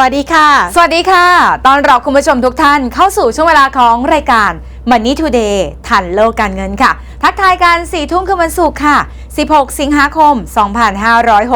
วัสดีค่ะ สวัสดีค่ะ ตอนรับคุณผู้ชมทุกท่านเข้าสู่ช่วงเวลาของรายการ Money Today ทันโลกการเงินค่ะ ทักทายกัน4ทุ่มคืนวันศุกร์ค่ะ16 สิงหาคม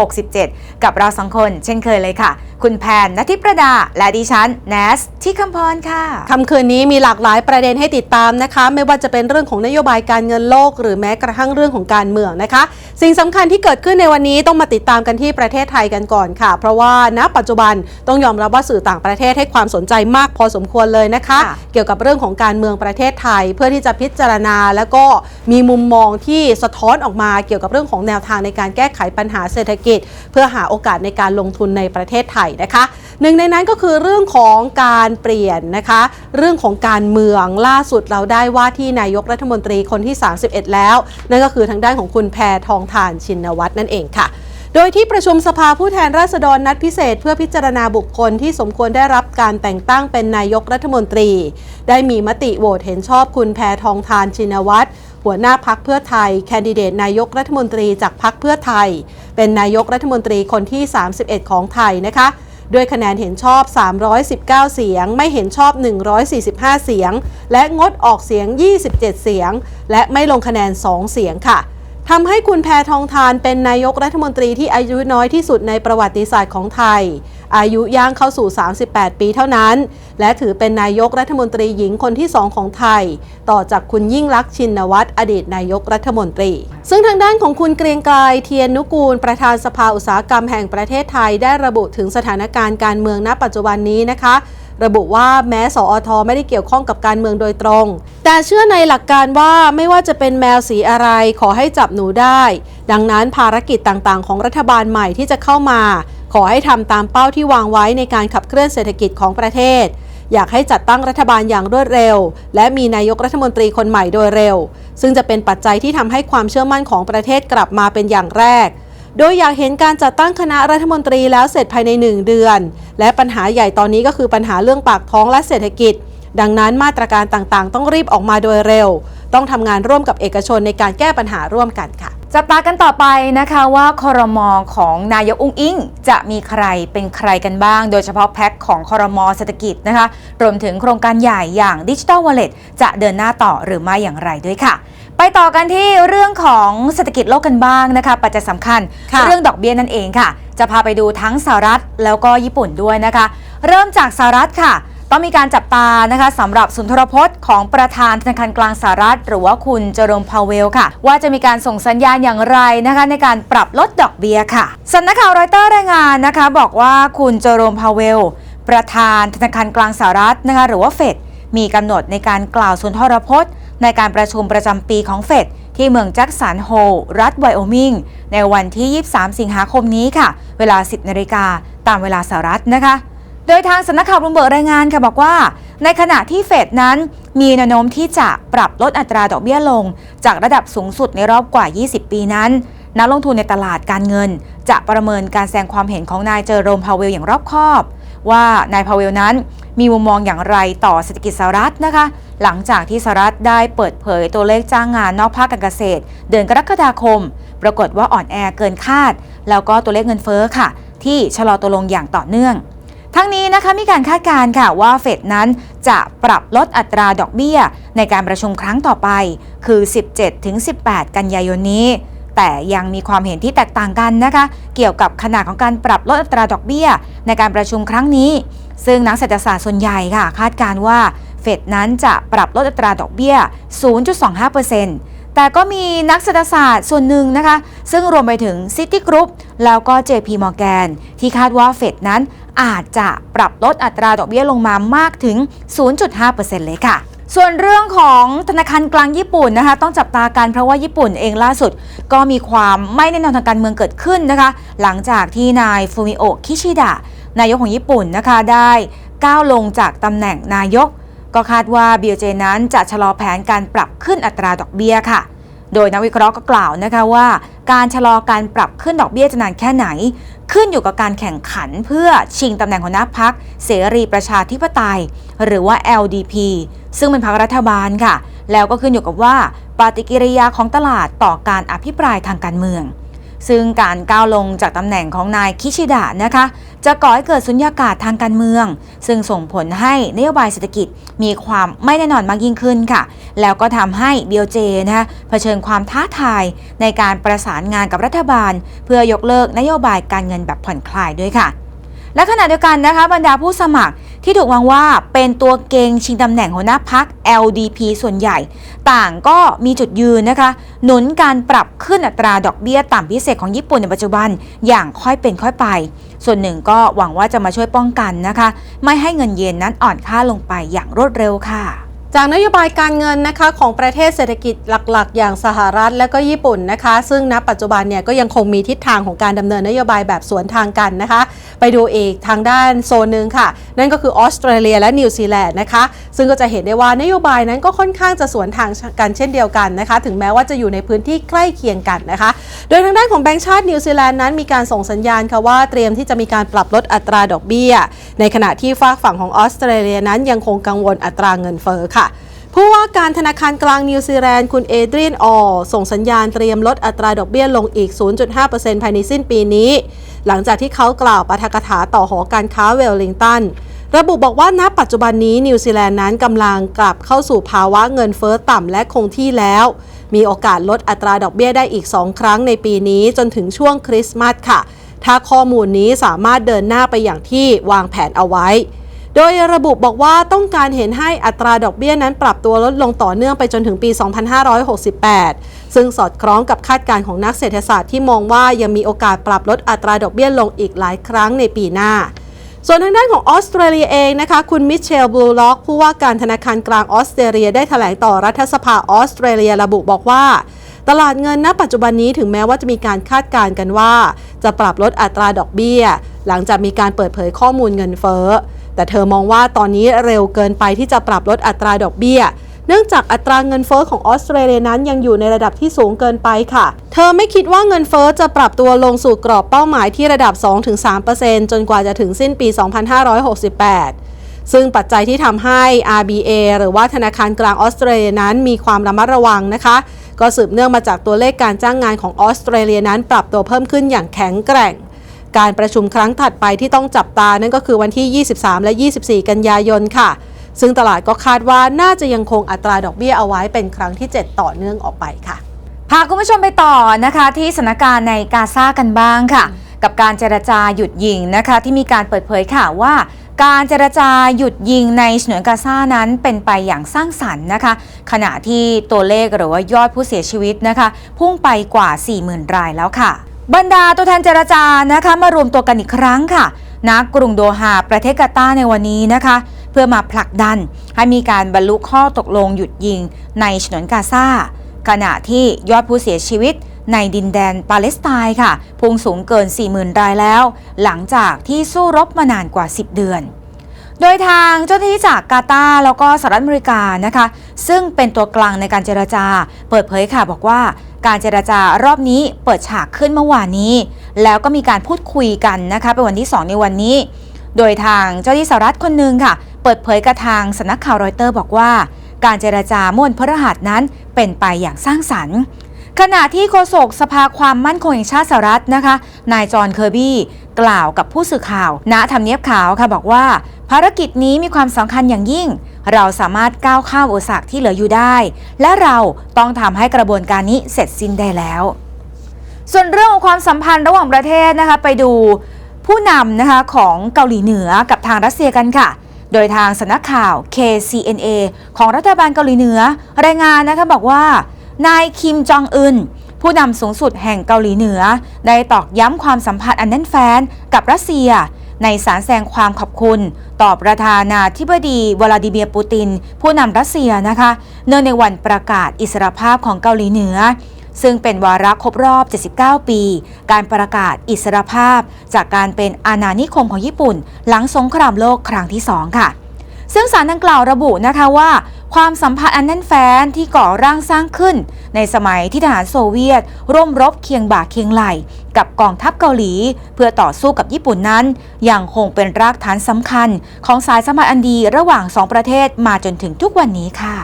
2567 กับเราสองคน เช่นเคยเลยค่ะ คุณแพนนทิประดา และดิฉันแนสที่คำพรค่ะค่ำคืนนี้มีหลากหลายประเด็นให้ติดตามนะคะ ไม่ว่าจะเป็นเรื่องของนโยบายการเงินโลก หรือแม้กระทั่งเรื่องของการเมืองนะคะ สิ่งสำคัญที่เกิดขึ้นในวันนี้ต้องมาติดตามกันที่ประเทศไทยกันก่อนค่ะ เพราะว่าณปัจจุบันต้องยอมรับว่าสื่อต่างประเทศให้ความสนใจมากพอสมควรเลยนะคะค่ะเกี่ยวกับเรื่องของการเมืองประเทศไทย เพื่อที่จะพิจารณา แล้วก็มีมุมมองที่สะท้อนออกมาเกี่ยวกับเรื่องของแนวทางในการแก้ไขปัญหาเศรษฐกิจ เพื่อหาโอกาสในการลงทุนในประเทศไทยนะคะ หนึ่งในนั้นก็คือเรื่องของการเปลี่ยนนะคะ เรื่องของการเมืองล่าสุดเราได้ว่าที่นายกรัฐมนตรีคนที่ 31 แล้ว นั่นก็คือทางด้านของคุณแพทองทานชินวัตรนั่นเองค่ะโดยที่ประชุมสภาผู้แทนราษฎรนัดพิเศษ เพื่อพิจารณาบุคคลที่สมควรได้รับการแต่งตั้งเป็นนายกรัฐมนตรี ได้มีมติโหวตเห็นชอบคุณแพทองทานชินวัตร หัวหน้าพักเพื่อไทย แคนดิเดตนายกรัฐมนตรีจากพักเพื่อไทย เป็นนายกรัฐมนตรีคนที่ 31 ของไทยนะคะด้วยคะแนนเห็นชอบ 319 เสียง ไม่เห็นชอบ 145 เสียง และงดออกเสียง 27 เสียง และไม่ลงคะแนน 2 เสียงค่ะทำให้คุณแพทองทานเป็นนายกรัฐมนตรีที่อายุน้อยที่สุดในประวัติศาสตร์ของไทย อายุย่างเข้าสู่ 38 ปีเท่านั้น และถือเป็นนายกรัฐมนตรีหญิงคนที่สองของไทย ต่อจากคุณยิ่งลักษณ์ชินวัตรอดีตนายกรัฐมนตรี ซึ่งทางด้านของคุณเกรียงไกรเทียนนุกูล ประธานสภาอุตสาหกรรมแห่งประเทศไทยได้ระบุถึงสถานการณ์การเมืองณปัจจุบันนี้นะคะระบุว่าแม้สอทไม่ได้เกี่ยวข้องกับการเมืองโดยตรง แต่เชื่อในหลักการว่าไม่ว่าจะเป็นแมวสีอะไรขอให้จับหนูได้ ดังนั้นภารกิจต่างๆ ของรัฐบาลใหม่ที่จะเข้ามา ขอให้ทำตามเป้าที่วางไว้ในการขับเคลื่อนเศรษฐกิจของประเทศ อยากให้จัดตั้งรัฐบาลอย่างรวดเร็ว และมีนายกรัฐมนตรีคนใหม่โดยเร็ว ซึ่งจะเป็นปัจจัยที่ทำให้ความเชื่อมั่นของประเทศกลับมาเป็นอย่างแรก โดยอยากเห็นการจัดตั้งคณะรัฐมนตรีแล้วเสร็จภายใน 1 เดือน และปัญหาใหญ่ตอนนี้ก็คือปัญหาเรื่องปากท้องและเศรษฐกิจ ดังนั้นมาตรการต่างๆ ต้องรีบออกมาโดยเร็ว ต้องทำงานร่วมกับเอกชนในการแก้ปัญหาร่วมกันค่ะจับตากันต่อไปนะคะว่าคอรมอของนายกอุ้งอิง จะมีใครเป็นใครกันบ้าง โดยเฉพาะแพ็คของคอรมอเศรษฐกิจนะคะรวมถึงโครงการใหญ่อย่างดิจิทัลวอลเล็ตจะเดินหน้าต่อหรือไม่อย่างไรด้วยค่ะ ไปต่อกันที่เรื่องของเศรษฐกิจโลกกันบ้างนะคะ ปัจจัยสำคัญค่ะเรื่องดอกเบี้ยนั่นเองค่ะ จะพาไปดูทั้งสหรัฐแล้วก็ญี่ปุ่นด้วยนะคะ เริ่มจากสหรัฐค่ะ ต้องมีการจับตานะคะสำหรับสุนทรพจน์ของประธานธนาคารกลางสหรัฐ หรือว่าคุณเจอโรมพาวเวลค่ะ ว่าจะมีการส่งสัญญาณอย่างไรนะคะในการปรับลดดอกเบี้ยค่ะสำนักข่าวรอยเตอร์รายงานนะคะบอกว่าคุณเจอโรมพาวเวลประธานธนาคารกลางสหรัฐนะคะหรือว่าเฟดมีกำหนดในการกล่าวสุนทรพจน์ ในการประชุมประจำปีของเฟดที่เมืองแจ็กสันโฮลรัฐไวโอมิง ในวันที่ 23 สิงหาคมนี้ค่ะ เวลา 10 นาฬิกาตามเวลาสหรัฐนะคะ โดยทางสำนักข่าวบลูมเบิร์กรายงานค่ะบอกว่า ในขณะที่เฟดนั้นมีแนวโน้มที่จะปรับลดอัตราดอกเบี้ยลง จากระดับสูงสุดในรอบกว่า 20 ปีนั้น นักลงทุนในตลาดการเงิน จะประเมินการแสดงความเห็นของนายเจอโรมพาวเวลอย่างรอบคอบ ว่านายพาวเวลนั้นมีมุมมองอย่างไรต่อเศรษฐกิจสหรัฐนะคะ หลังจากที่สหรัฐได้เปิดเผยตัวเลขจ้างงานนอกภาคการเกษตร เดือนกรกฎาคม ปรากฏว่าอ่อนแอเกินคาด แล้วก็ตัวเลขเงินเฟ้อค่ะ ที่ชะลอตัวลงอย่างต่อเนื่อง ทั้งนี้นะคะมีการคาดการณ์ค่ะว่าเฟดนั้นจะปรับลดอัตราดอกเบี้ย ในการประชุมครั้งต่อไป คือ 17-18 กันยายนนี้ แต่ยังมีความเห็นที่แตกต่างกันนะคะ เกี่ยวกับขนาดของการปรับลดอัตราดอกเบี้ย ในการประชุมครั้งนี้ ซึ่งนักเศรษฐศาสตร์ส่วนใหญ่ค่ะ คาดการณ์ว่าเฟดนั้นจะปรับลดอัตราดอกเบี้ย 0.25% แต่ก็มีนักเศรษฐศาสตร์ส่วนหนึ่งนะคะ ซึ่งรวมไปถึง City Group แล้วก็ JP Morgan ที่คาดว่าเฟดนั้นอาจจะปรับลดอัตราดอกเบี้ยลงมามากถึง 0.5%เลยค่ะส่วนเรื่องของธนาคารกลางญี่ปุ่นนะคะ ต้องจับตากันเพราะว่าญี่ปุ่นเองล่าสุด ก็มีความไม่แน่นอนทางการเมืองเกิดขึ้นนะคะ หลังจากที่นายฟูมิโอะคิชิดะนายกของญี่ปุ่นนะคะได้ก้าวลงจากตำแหน่งนายก ก็คาดว่า BOJ นั้นจะชะลอแผนการปรับขึ้นอัตราดอกเบี้ยค่ะ โดยนักวิเคราะห์ก็กล่าวนะคะว่าการชะลอการปรับขึ้นดอกเบี้ยจะนานแค่ไหน ขึ้นอยู่กับการแข่งขันเพื่อชิงตำแหน่งหัวหน้าพักเสรีประชาธิปไตย หรือว่า LDP ซึ่งเป็นพรรครัฐบาลค่ะ แล้วก็ขึ้นอยู่กับว่าปฏิกิริยาของตลาดต่อการอภิปรายทางการเมือง ซึ่งการก้าวลงจากตำแหน่งของนายคิชิดะนะคะ จะก่อให้เกิดสุญญากาศทางการเมือง ซึ่งส่งผลให้นโยบายเศรษฐกิจมีความไม่แน่นอนมากยิ่งขึ้นค่ะ แล้วก็ทำให้ BOJ นะคะเผชิญความท้าทายในการประสานงานกับรัฐบาล เพื่อยกเลิกนโยบายการเงินแบบผ่อนคลายด้วยค่ะ และขณะเดียวกันนะคะบรรดาผู้สมัคร ที่ถูกวางว่าเป็นตัวเกงชิงตำแหน่งหัวหน้าพัก LDP ส่วนใหญ่ ต่างก็มีจุดยืนนะคะ หนุนการปรับขึ้นอัตราดอกเบี้ยต่ำพิเศษของญี่ปุ่นในปัจจุบันอย่างค่อยเป็นค่อยไป ส่วนหนึ่งก็หวังว่าจะมาช่วยป้องกันนะคะ ไม่ให้เงินเยนนั้นอ่อนค่าลงไปอย่างรวดเร็วค่ะจากนโยบายการเงินนะคะของประเทศเศรษฐกิจหลักๆ อย่างสหรัฐและก็ญี่ปุ่นนะคะ ซึ่งณปัจจุบันเนี่ยก็ยังคงมีทิศทางของการดำเนินนโยบายแบบสวนทางกันนะคะ ไปดูอีกทางด้านโซนหนึ่งค่ะ นั่นก็คือออสเตรเลียและนิวซีแลนด์นะคะ ซึ่งก็จะเห็นได้ว่านโยบายนั้นก็ค่อนข้างจะสวนทางกันเช่นเดียวกันนะคะ ถึงแม้ว่าจะอยู่ในพื้นที่ใกล้เคียงกันนะคะ โดยทางด้านของแบงก์ชาตินิวซีแลนด์นั้นมีการส่งสัญญาณค่ะว่าเตรียมที่จะมีการปรับลดอัตราดอกเบี้ย ในขณะที่ฝากฝั่งของออสเตรเลียนั้นยังคงกังวลอัตราเงินเฟ้อค่ะผู้ว่าการธนาคารกลางนิวซีแลนด์คุณเอเดรียนออส่งสัญญาณเตรียมลดอัตราดอกเบี้ยลงอีก 0.5%ภายในสิ้นปีนี้ หลังจากที่เขากล่าวปาฐกถาต่อหอการค้าเวลลิงตัน ระบุบอกว่าณปัจจุบันนี้นิวซีแลนด์นั้นกำลังกลับเข้าสู่ภาวะเงินเฟ้อต่ำและคงที่แล้ว มีโอกาสลดอัตราดอกเบี้ยได้อีก 2 ครั้งในปีนี้จนถึงช่วงคริสต์มาสค่ะ ถ้าข้อมูลนี้สามารถเดินหน้าไปอย่างที่วางแผนเอาไว้ โดยระบุบอกว่าต้องการเห็นให้อัตราดอกเบี้ยนั้นปรับตัวลดลงต่อเนื่องไปจนถึงปี 2568 ซึ่งสอดคล้องกับคาดการณ์ของนักเศรษฐศาสตร์ที่มองว่ายังมีโอกาสปรับลดอัตราดอกเบี้ยลงอีกหลายครั้งในปีหน้า ส่วนทางด้านของออสเตรเลียเองนะคะ คุณมิเชลบลูล็อกผู้ว่าการธนาคารกลางออสเตรเลียได้แถลงต่อรัฐสภาออสเตรเลียระบุบอกว่าตลาดเงินณปัจจุบันนี้ถึงแม้ว่าจะมีการคาดการณ์กันว่า จะปรับลดอัตราดอกเบี้ย หลังจากมีการเปิดเผยข้อมูลเงินเฟ้อ แต่เธอมองว่าตอนนี้เร็วเกินไปที่จะปรับลดอัตราดอกเบี้ย เนื่องจากอัตราเงินเฟ้อของออสเตรเลียนั้นยังอยู่ในระดับที่สูงเกินไปค่ะ เธอไม่คิดว่าเงินเฟ้อจะปรับตัวลงสู่กรอบเป้าหมายที่ระดับ 2-3%จนกว่าจะถึงสิ้นปี 2568ซึ่งปัจจัยที่ทำให้ RBA หรือว่าธนาคารกลางออสเตรเลียนั้นมีความระมัดระวังนะคะ ก็สืบเนื่องมาจากตัวเลขการจ้างงานของออสเตรเลียนั้นปรับตัวเพิ่มขึ้นอย่างแข็งแกร่ง การประชุมครั้งถัดไปที่ต้องจับตานั่นก็คือวันที่ 23 และ 24 กันยายนค่ะ ซึ่งตลาดก็คาดว่าน่าจะยังคงอัตราดอกเบี้ยเอาไว้เป็นครั้งที่ 7 ต่อเนื่องออกไปค่ะ พาคุณผู้ชมไปต่อนะคะที่สถานการณ์ในกาซากันบ้างค่ะ กับการเจรจาหยุดยิงนะคะที่มีการเปิดเผยข่าวว่าการเจรจาหยุดยิงในฉนวนกาซานั้นเป็นไปอย่างสร้างสรรค์นะคะ ขณะที่ตัวเลขหรือว่ายอดผู้เสียชีวิตนะคะ พุ่งไปกว่า 40,000 รายแล้วค่ะ บรรดาตัวแทนเจรจานะคะมารวมตัวกันอีกครั้งค่ะณกรุงโดฮาประเทศกาตาร์ในวันนี้นะคะ เพื่อมาผลักดัน ให้มีการบรรลุข้อตกลงหยุดยิงในฉนวนกาซาขณะที่ยอดผู้เสียชีวิตในดินแดนปาเลสไตน์ค่ะพุ่งสูงเกิน 40,000 รายแล้ว หลังจากที่สู้รบมานานกว่า 10 เดือน โดยทางเจ้าหน้าที่จากกาตาร์แล้วก็สหรัฐอเมริกานะคะ ซึ่งเป็นตัวกลางในการเจรจา เปิดเผยค่ะบอกว่า การเจรจารอบนี้เปิดฉากขึ้นเมื่อวานนี้ แล้วก็มีการพูดคุยกันนะคะเป็นวันที่ 2 ในวันนี้ โดยทางเจ้าหน้าที่สหรัฐคนหนึ่งค่ะ เปิดเผยกับทางสำนักข่าวรอยเตอร์บอกว่า การเจรจาม่วนพฤหัสนั้นเป็นไปอย่างสร้างสรรค์ ขณะที่โฆษกสภาความมั่นคงแห่งชาติสหรัฐนะคะ นายจอห์นเคอร์บี้กล่าวกับผู้สื่อข่าว ณทำเนียบขาวค่ะบอกว่า ภารกิจนี้มีความสำคัญอย่างยิ่ง เราสามารถก้าวข้ามอุปสรรคที่เหลืออยู่ได้ และเราต้องทำให้กระบวนการนี้เสร็จสิ้นได้แล้ว ส่วนเรื่องของความสัมพันธ์ระหว่างประเทศนะคะไปดูผู้นำนะคะของเกาหลีเหนือกับทางรัสเซียกันค่ะ โดยทางสำนักข่าว KCNA ของรัฐบาลเกาหลีเหนือ รายงานนะคะบอกว่า นายคิมจองอึนผู้นำสูงสุดแห่งเกาหลีเหนือ ได้ตอกย้ำความสัมพันธ์อันแน่นแฟ้นกับรัสเซีย ในสารแสดงความขอบคุณ ต่อประธานาธิบดีวลาดิเมียร์ปูติน ผู้นำรัสเซียนะคะ เนื่องในวันประกาศอิสรภาพของเกาหลีเหนือ ซึ่งเป็นวาระครบรอบ 79 ปี การประกาศอิสรภาพ จากการเป็นอาณานิคมของญี่ปุ่น หลังสงครามโลกครั้งที่2ค่ะ ซึ่งสารดังกล่าวระบุนะคะว่า ความสัมพันธ์อันแน่นแฟ้นที่ก่อร่างสร้างขึ้น ในสมัยที่ทหารโซเวียต ร่วมรบเคียงบ่าเคียงไหล กับกองทัพเกาหลี เพื่อต่อสู้กับญี่ปุ่นนั้นยังคงเป็นรากฐานสำคัญ ของสายสมพันธ์อันดีระหว่างสองประเทศมาจนถึงทุกวันนี้ค่ะ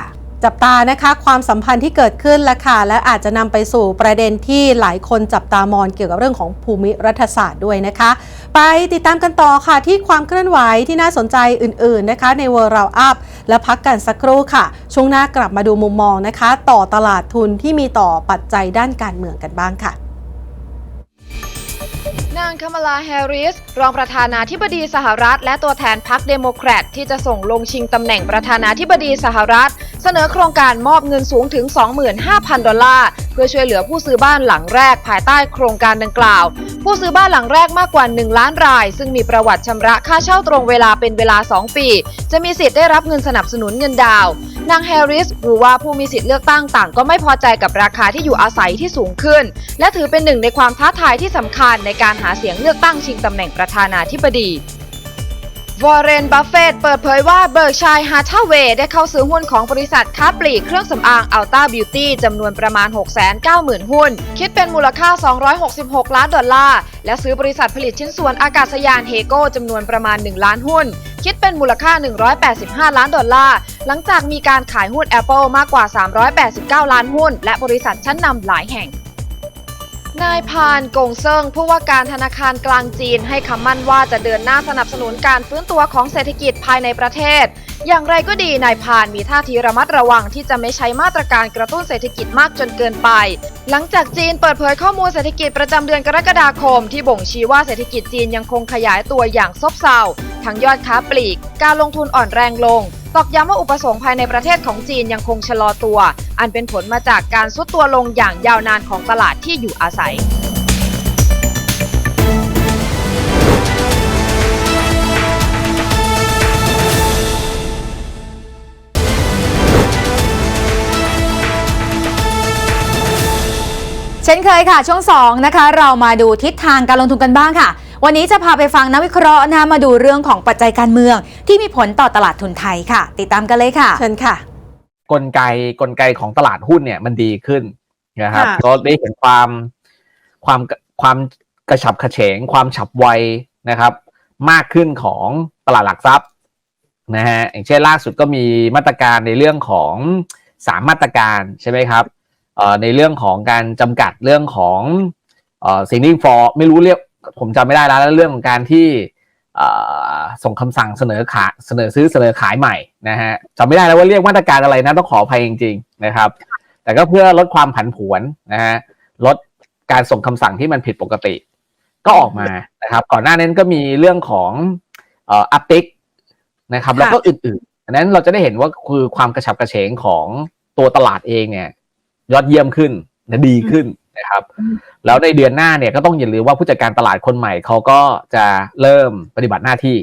จับตานะคะความสัมพันธ์ที่เกิดขึ้นและค่ะและอาจจะนำไปสู่ประเด็นที่หลายคนจับตามองเกี่ยวกับเรื่องของภูมิรัฐศาสตร์ด้วยนะคะ ไปติดตามกันต่อค่ะที่ความเคลื่อนไหวที่น่าสนใจอื่น ๆนะคะ ในเวอร์เราอัพและพักกันสักครู่ค่ะ ช่วงหน้ากลับมาดูมุมมองนะคะ ต่อตลาดทุนที่มีต่อปัจจัยด้านการเมืองกันบ้างค่ะนางคามาลาแฮร์ริส รองประธานาธิบดีสหรัฐ และตัวแทนพรรคเดโมแครตที่จะส่งลงชิงตำแหน่งประธานาธิบดีสหรัฐ เสนอโครงการมอบเงินสูงถึง 25,000 ดอลลาร์ เพื่อช่วยเหลือผู้ซื้อบ้านหลังแรกภายใต้โครงการดังกล่าว ผู้ซื้อบ้านหลังแรกมากกว่า 1 ล้านราย ซึ่งมีประวัติชำระค่าเช่าตรงเวลาเป็นเวลา 2 ปี จะมีสิทธิ์ได้รับเงินสนับสนุนเงินดาว นางแฮร์ริสรู้ว่าผู้มีสิทธิ์เลือกตั้งต่างก็ไม่พอใจกับราคาที่อยู่อาศัยที่สูงขึ้น และถือเป็นหนึ่งในความท้าทายที่สำคัญในการหาเสียงเลือกตั้งชิงตำแหน่งประธานาธิบดี วอร์เรน บัฟเฟตเปิดเผยว่าเบิร์กชัยฮาทาเวย์ได้เข้าซื้อหุ้นของบริษัทค้าปลีกเครื่องสำอางอัลต้าบิวตี้จำนวนประมาณ 690,000 หุ้น คิดเป็นมูลค่า 266 ล้านดอลลาร์ และซื้อบริษัทผลิตชิ้นส่วนอากาศยานเฮโก้จำนวนประมาณ 1 ล้านหุ้น คิดเป็นมูลค่า 185 ล้านดอลลาร์ หลังจากมีการขายหุ้น Apple มากกว่า 389 ล้านหุ้น และบริษัทชั้นนำหลายแห่ง นายพานกงเซิงผู้ว่าการธนาคารกลางจีนให้คำมั่นว่าจะเดินหน้าสนับสนุนการฟื้นตัวของเศรษฐกิจภายในประเทศ อย่างไรก็ดีนายพานมีท่าทีระมัดระวังที่จะไม่ใช้มาตรการกระตุ้นเศรษฐกิจมากจนเกินไป หลังจากจีนเปิดเผยข้อมูลเศรษฐกิจประจำเดือนกรกฎาคม ที่บ่งชี้ว่าเศรษฐกิจจีนยังคงขยายตัวอย่างซบเซาทั้งยอดค้าปลีก การลงทุนอ่อนแรงลง ตอกย้ำว่าอุปสงค์ภายในประเทศของจีนยังคงชะลอตัว อันเป็นผลมาจากการซุดตัวลงอย่างยาวนานของตลาดที่อยู่อาศัยเช่นเคยค่ะ ช่วง 2 นะคะ เรามาดูทิศทางการลงทุนกันบ้างค่ะ วันนี้จะพาไปฟังนักวิเคราะห์นะคะมาดูเรื่องของปัจจัยการเมือง ที่มีผลต่อตลาดทุนไทยค่ะ ติดตามกันเลยค่ะเชิญค่ะ กลไกกลไกของตลาดหุ้นเนี่ยมันดีขึ้นนะครับค่ะก็ได้เห็นความความความกระฉับกระเฉง ความฉับไวนะครับ มากขึ้นของตลาดหลักทรัพย์นะฮะอย่างเช่นล่าสุดก็มีมาตรการในเรื่องของสามมาตรการใช่ไหมครับเอ่อในเรื่องของการจำกัดเรื่องของเอ่อสิ่งที่ฟอไม่รู้เรียก ผมจำไม่ได้แล้วแล้วเรื่องของการที่เอ่อส่งคำสั่งเสนอขายเสนอซื้อเสนอขายใหม่นะฮะจำไม่ได้แล้วว่าเรียกมาตรการอะไรนะต้องขออภัยจริงๆนะครับ แต่ก็เพื่อลดความผันผวนนะฮะลดการส่งคำสั่งที่มันผิดปกติ ก็ออกมานะครับ ก่อนหน้านั้นก็มีเรื่องของเอ่ออัพติกนะครับ แล้วก็อื่นๆอันนั้นเราจะได้เห็นว่าคือความกระฉับกระเฉงของตัวตลาดเองเนี่ย ยอดเยี่ยมขึ้นนะดีขึ้น นะครับ แล้วในเดือนหน้าเนี่ยก็ต้องอย่าลืมว่าผู้จัดการตลาดคนใหม่เขาก็จะเริ่มปฏิบัติหน้าที่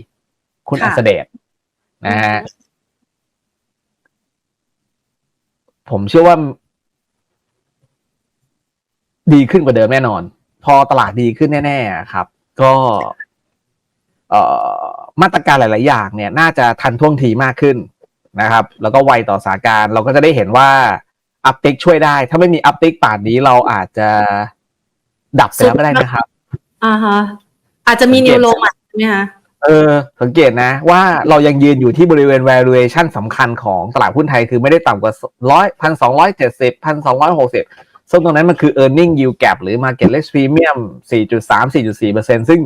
คุณค่ะอัสเดชนะฮะผมเชื่อว่า ดีขึ้นกว่าเดิมแน่นอน พอตลาดดีขึ้นแน่ๆครับ ก็เอ่อมาตรการหลาย ๆ อย่างเนี่ย น่าจะทันท่วงทีมากขึ้นนะครับ แล้วก็ไวต่อสถานการณ์เราก็จะได้เห็นว่า อัพติกช่วยได้ ถ้าไม่มีอัพติกป่านนี้เราอาจจะดับไปแล้วก็ได้นะครับ อ่าฮะ อาจจะมีนิวโลใหม่ใช่ไหมคะเออ สังเกตนะ ว่าเรายังยืนอยู่ที่บริเวณ valuation สำคัญของตลาดหุ้นไทยคือไม่ได้ต่ำกว่าร้อยพันสองร้อยเจ็ดสิบพันสองร้อยหกสิบซึ่งตรงนั้นมันคือ earning yield gap หรือ market risk premium 4.3 4.4เปอร์เซ็นซึ่ง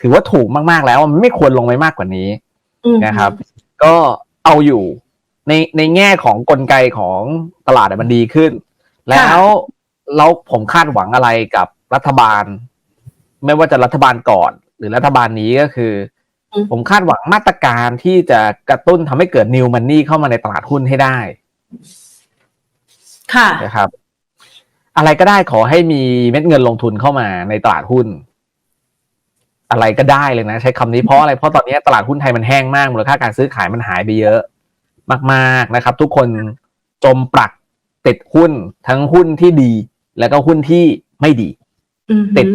ถือว่าถูกมาก ๆ แล้วมันไม่ควรลงไปมากกว่านี้อืมนะครับ ก็เอาอยู่ ในในแง่ของกลไกของตลาดอะมันดีขึ้น แล้วแล้วผมคาดหวังอะไรกับรัฐบาล ไม่ว่าจะรัฐบาลก่อน หรือรัฐบาลนี้ก็คืออืมผมคาดหวังมาตรการที่จะกระตุ้นทำให้เกิด new money เข้ามาในตลาดหุ้นให้ได้ ค่ะนะครับ อะไรก็ได้ขอให้มีเม็ดเงินลงทุนเข้ามาในตลาดหุ้น อะไรก็ได้เลยนะ ใช้คำนี้เพราะอะไรเพราะตอนนี้ตลาดหุ้นไทยมันแห้งมากมูลค่าการซื้อขายมันหายไปเยอะ มากๆนะครับ ทุกคนจมปลักติดหุ้นทั้งหุ้นที่ดี แล้วก็หุ้นที่ไม่ดีอืมติด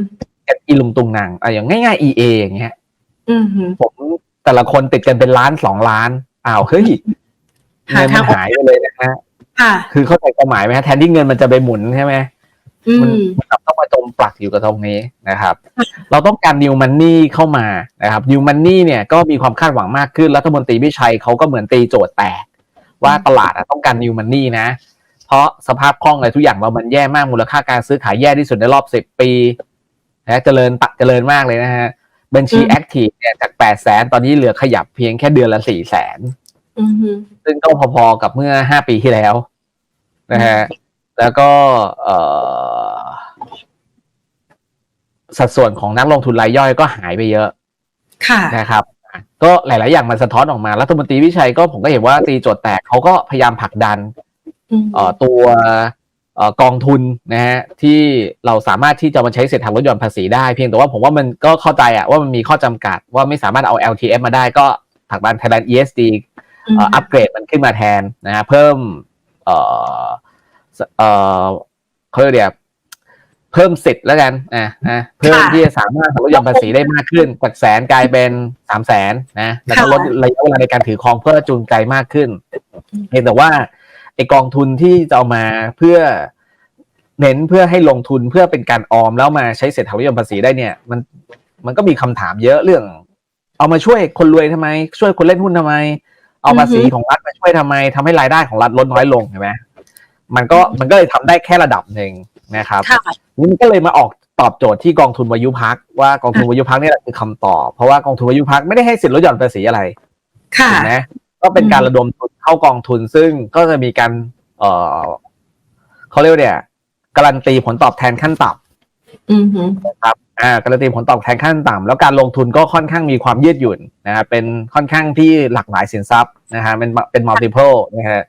กันอีลุงตุงนางอะอย่างง่ายๆ EA อย่างเงี้ยอืมผมแต่ละคนติดกันเป็นล้านสองล้านอ้าวเฮ้ยหาเงินทามังนออกหายไปเลยนะฮะค่ะคือเข้าใจความหมายไหมฮะแทนที่เงินมันจะไปหมุนใช่ไหมอื มันมมันกลับต้องมาจมปลักอยู่กับตรงนี้นะครับ เราต้องการ new money เข้ามานะครับ new money เนี่ยก็มีความคาดหวังมากขึ้นรัฐมนตรีวิชัยเขาก็เหมือนตีโจทย์แตก ว่าตลาดอะต้องการ new money นะ เพราะสภาพคล่องอะไรทุกอย่างเรามันแย่มากมูลค่าการซื้อขายแย่ที่สุดในรอบสิบปีนะเจริญตะเจริญมากเลยนะฮะบัญชีอืมแอคทีฟเนี่ยจากแปดแสนตอนนี้เหลือขยับเพียงแค่เดือนละสี่แสนอือฮึซึ่งก็พอๆกับเมื่อห้าปีที่แล้วนะฮะ แล้วก็เอ่อสัดส่วนของนักลงทุนรายย่อยก็หายไปเยอะค่ะนะครับอะก็หลาย ๆ อย่างมันสะท้อนออกมารัฐมนตรีวิชัยก็ผมก็เห็นว่าตีโจทย์แตกเขาก็พยายามผลักดันเอ่อตัวเอ่อกองทุนนะฮะที่เราสามารถที่จะมาใช้สิทธิ์ทางลดหย่อนภาษีได้เพียงแต่ว่าผมว่ามันก็เข้าใจอะว่ามันมีข้อจำกัดว่าไม่สามารถเอา LTF มาได้ก็ผลักดัน Thailand ESD เอ่ออัปเกรดมันขึ้นมาแทนนะฮะเพิ่ม เอ่อสเอ่อเขาเรียกเดียกเพิ่มสิทธิ์แล้วกันนะนะเพิ่มค่ะที่จะสามารถลดหย่อนภาษีได้มากขึ้นจากแสนกลายเป็นสามแสนนะแล้วก็ค่ะลดระยะเวลาในการถือครองเพื่อจูงใจมากขึ้นเพียงแต่ว่าไอกองทุนที่จะเอามาเพื่อเน้นเพื่อให้ลงทุนเพื่อเป็นการออมแล้วมาใช้เศรษฐานิยมภาษีได้เนี่ย มันมันก็มีคำถามเยอะเรื่อง เอามาช่วยคนรวยทำไม ช่วยคนเล่นหุ้นทำไม เอาภาษีอือฮึของรัฐมาช่วยทำไมทำให้รายได้ของรัฐลดน้อยลงเห็นไหม มันก็มันก็เลยทำได้แค่ระดับหนึ่งนะครับค่ะนี่มันก็เลยมาออกตอบโจทย์ที่กองทุนวายุพักว่ากองทุนวายุพักนี่แหละคือคำตอบเพราะว่ากองทุนวายุพักไม่ได้ให้สิทธิ์ลดหย่อนภาษีอะไรค่ะถูกไหมก็เป็นการระดมทุนเข้ากองทุนซึ่งก็จะมีการ เออเขาเรียกว่าเนี่ยการันตีผลตอบแทนขั้นต่อือฮึำนะครับอ่าการันตีผลตอบแทนขั้นต่ำแล้วการลงทุนก็ค่อนข้างมีความยืดหยุ่นนะฮะเป็นค่อนข้างที่หลากหลายสินทรัพย์นะฮะเป็นเป็น multiple นะฮะ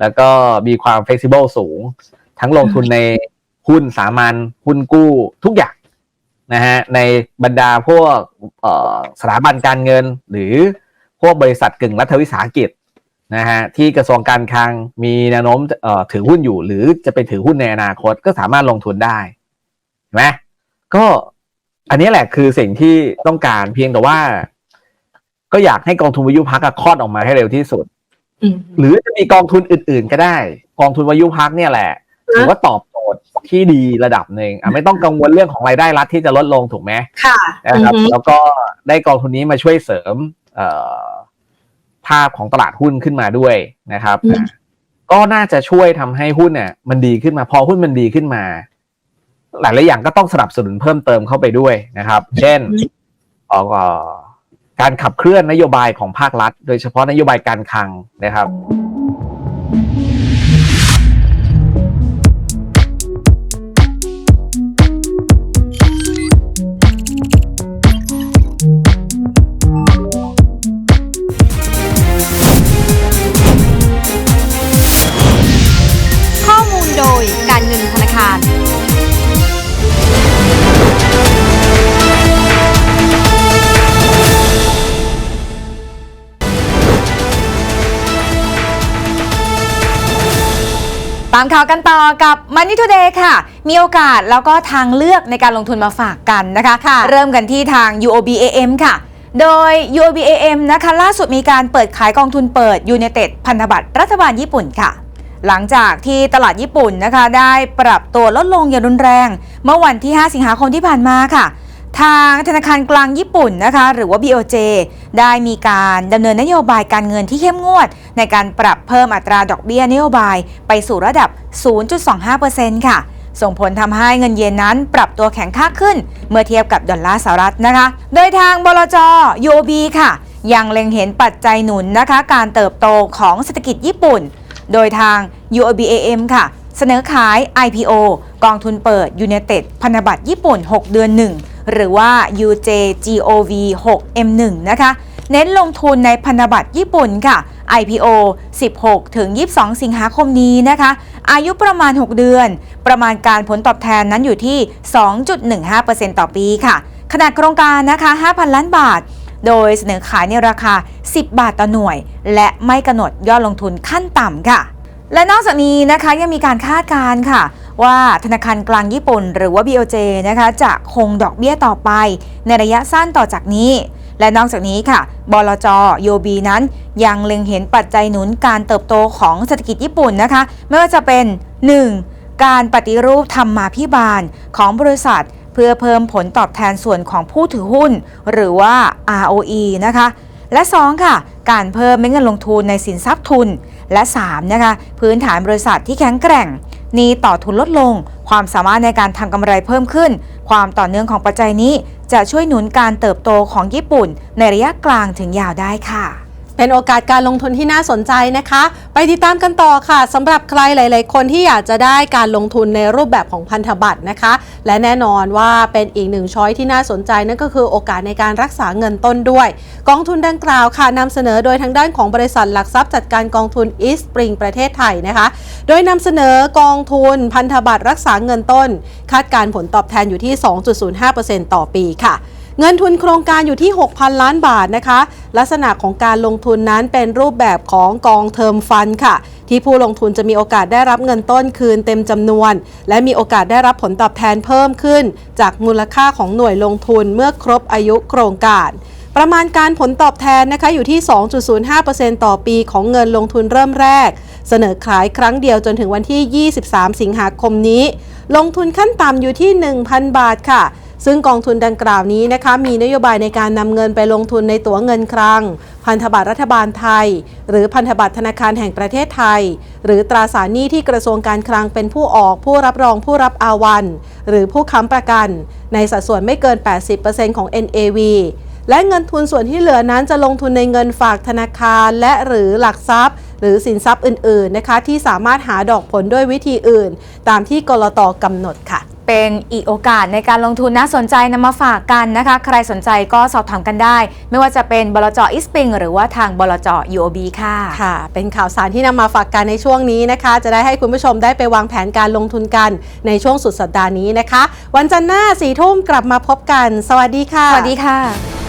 แล้วก็มีความ flexible สูง ทั้งลงทุนในหุ้นสามัญหุ้นกู้ทุกอย่างนะฮะในบรรดาพวกสถาบันการเงิน หรือพวกบริษัทกึ่งรัฐวิสาหกิจนะฮะที่กระทรวงการคลังมีแนวโน้มถือหุ้นอยู่ หรือจะไปถือหุ้นในอนาคตก็สามารถลงทุนได้ไหมก็อันนี้แหละคือสิ่งที่ต้องการเพียงแต่ว่า ก็อยากให้กองทุนวายุพักคลอดออกมาให้เร็วที่สุด หรือจะมีกองทุนอื่น ๆ ก็ได้ กองทุนวายุพักเนี่ยแหละถือว่าตอบโจทย์ที่ดีระดับหนึ่งอะไม่ต้องกังวลเรื่องของรายได้รัฐที่จะลดลงถูกไหมค่ะนะครับอือฮึแล้วก็ได้กองทุนนี้มาช่วยเสริม เอ่อภาพของตลาดหุ้นขึ้นมาด้วยนะครับอืมก็น่าจะช่วยทำให้หุ้นเนี่ยมันดีขึ้นมาพอหุ้นมันดีขึ้นมา หลายๆอย่างก็ต้องสนับสนุนเพิ่มเติมเข้าไปด้วยนะครับ เช่นเอ่อก การขับเคลื่อนนโยบายของภาครัฐ โดยเฉพาะนโยบายการคลังนะครับข้อมูลโดยการเงินธนาคาร ตามข่าวกันต่อกับ Money Today ค่ะ มีโอกาสแล้วก็ทางเลือกในการลงทุนมาฝากกันนะคะค่ะเริ่มกันที่ทาง UOB AM ค่ะ โดย UOB AM นะคะ ล่าสุดมีการเปิดขายกองทุนเปิด United พันธบัตรรัฐบาลญี่ปุ่นค่ะ หลังจากที่ตลาดญี่ปุ่นนะคะ ได้ปรับตัวลดลงอย่างรุนแรง เมื่อวันที่ 5 สิงหาคมที่ผ่านมาค่ะ ทางธนาคารกลางญี่ปุ่นนะคะหรือว่า BOJ ได้มีการดำเนินนโยบายการเงินที่เข้มงวด ในการปรับเพิ่มอัตราดอกเบี้ยนโยบายไปสู่ระดับ 0.25%ค่ะ ส่งผลทำให้เงินเยนนั้นปรับตัวแข็งค่าขึ้น เมื่อเทียบกับดอลลาร์สหรัฐนะคะ โดยทางบลจ UOB ค่ะ ยังเล็งเห็นปัจจัยหนุนนะคะ การเติบโตของเศรษฐกิจญี่ปุ่น โดยทาง UOB AM ค่ะ เสนอขาย IPO กองทุนเปิด United พันธบัตรญี่ปุ่น 6 เดือน 1 หรือว่า UJGOV 6 M1 นะคะ เน้นลงทุนในพันธบัตรญี่ปุ่นค่ะ IPO 16 ถึง 22 สิงหาคมนี้นะคะ อายุประมาณ 6 เดือน ประมาณการผลตอบแทนนั้นอยู่ที่ 2.15%ต่อปีค่ะ ขนาดโครงการนะคะ 5,000 ล้านบาท โดยเสนอขายในราคา 10 บาทต่อหน่วย และไม่กำหนดยอดลงทุนขั้นต่ำค่ะ และนอกจากนี้นะคะยังมีการคาดการณ์ค่ะ ว่าธนาคารกลางญี่ปุ่น หรือว่า BOJ นะคะจะคงดอกเบี้ยต่อไป ในระยะสั้นต่อจากนี้ และนอกจากนี้ค่ะบลจโยบีนั้นยังเล็งเห็นปัจจัยหนุนการเติบโตของเศรษฐกิจญี่ปุ่นนะคะ ไม่ว่าจะเป็น 1. การปฏิรูปธรรมาภิบาลของบริษัท เพื่อเพิ่มผลตอบแทนส่วนของผู้ถือหุ้น หรือว่า ROE นะคะและ 2 ค่ะ การเพิ่มเม็ดเงินลงทุนในสินทรัพย์ทุน และ 3 นะคะ พื้นฐานบริษัทที่แข็งแกร่ง หนี้ต่อทุนลดลง ความสามารถในการทำกำไรเพิ่มขึ้น ความต่อเนื่องของปัจจัยนี้จะช่วยหนุนการเติบโตของญี่ปุ่นในระยะกลางถึงยาวได้ค่ะ เป็นโอกาสการลงทุนที่น่าสนใจนะคะ ไปติดตามกันต่อค่ะสำหรับใครหลาย ๆ คนที่อยากจะได้การลงทุนในรูปแบบของพันธบัตรนะคะ และแน่นอนว่าเป็นอีกหนึ่งช้อยที่น่าสนใจนั่นก็คือโอกาสในการรักษาเงินต้นด้วย กองทุนดังกล่าวค่ะนำเสนอโดยทางด้านของบริษัทหลักทรัพย์จัดการกองทุน East Spring ประเทศไทยนะคะ โดยนำเสนอกองทุนพันธบัตรรักษาเงินต้น คาดการผลตอบแทนอยู่ที่ 2.05%ต่อปีค่ะ เงินทุนโครงการอยู่ที่ 6,000 ล้านบาทนะคะ ลักษณะของการลงทุนนั้นเป็นรูปแบบของกองเทอมฟันค่ะ ที่ผู้ลงทุนจะมีโอกาสได้รับเงินต้นคืนเต็มจำนวน และมีโอกาสได้รับผลตอบแทนเพิ่มขึ้น จากมูลค่าของหน่วยลงทุนเมื่อครบอายุโครงการประมาณการผลตอบแทนนะคะอยู่ที่ 2.05%ต่อปีของเงินลงทุนเริ่มแรก เสนอขายครั้งเดียวจนถึงวันที่ 23 สิงหาคมนี้ ลงทุนขั้นต่ำอยู่ที่ 1,000 บาทค่ะ ซึ่งกองทุนดังกล่าวนี้นะคะมีนโยบายในการนำเงินไปลงทุนในตั๋วเงินคลัง พันธบัตรรัฐบาลไทย หรือพันธบัตรธนาคารแห่งประเทศไทย หรือตราสารหนี้ที่กระทรวงการคลังเป็นผู้ออกผู้รับรองผู้รับอาวัน หรือผู้ค้ำประกัน ในสัดส่วนไม่เกิน 80%ของ NAV และเงินทุนส่วนที่เหลือนั้นจะลงทุนในเงินฝากธนาคารและหรือหลักทรัพย์ หรือสินทรัพย์อื่น ๆ นะคะ ที่สามารถหาดอกผลด้วยวิธีอื่น ตามที่กรตกำหนดค่ะ เป็นอีกโอกาสในการลงทุนน่าสนใจนำมาฝากกันนะคะ ใครสนใจก็สอบถามกันได้ ไม่ว่าจะเป็นบลจอิสปริงหรือว่าทางบลจ UOB ค่ะค่ะ เป็นข่าวสารที่นำมาฝากกันในช่วงนี้นะคะ จะได้ให้คุณผู้ชมได้ไปวางแผนการลงทุนกันในช่วงสุดสัปดาห์นี้นะคะ วันจันทร์หน้าสี่ทุ่มกลับมาพบกัน สวัสดีค่ะ สวัสดีค่ะ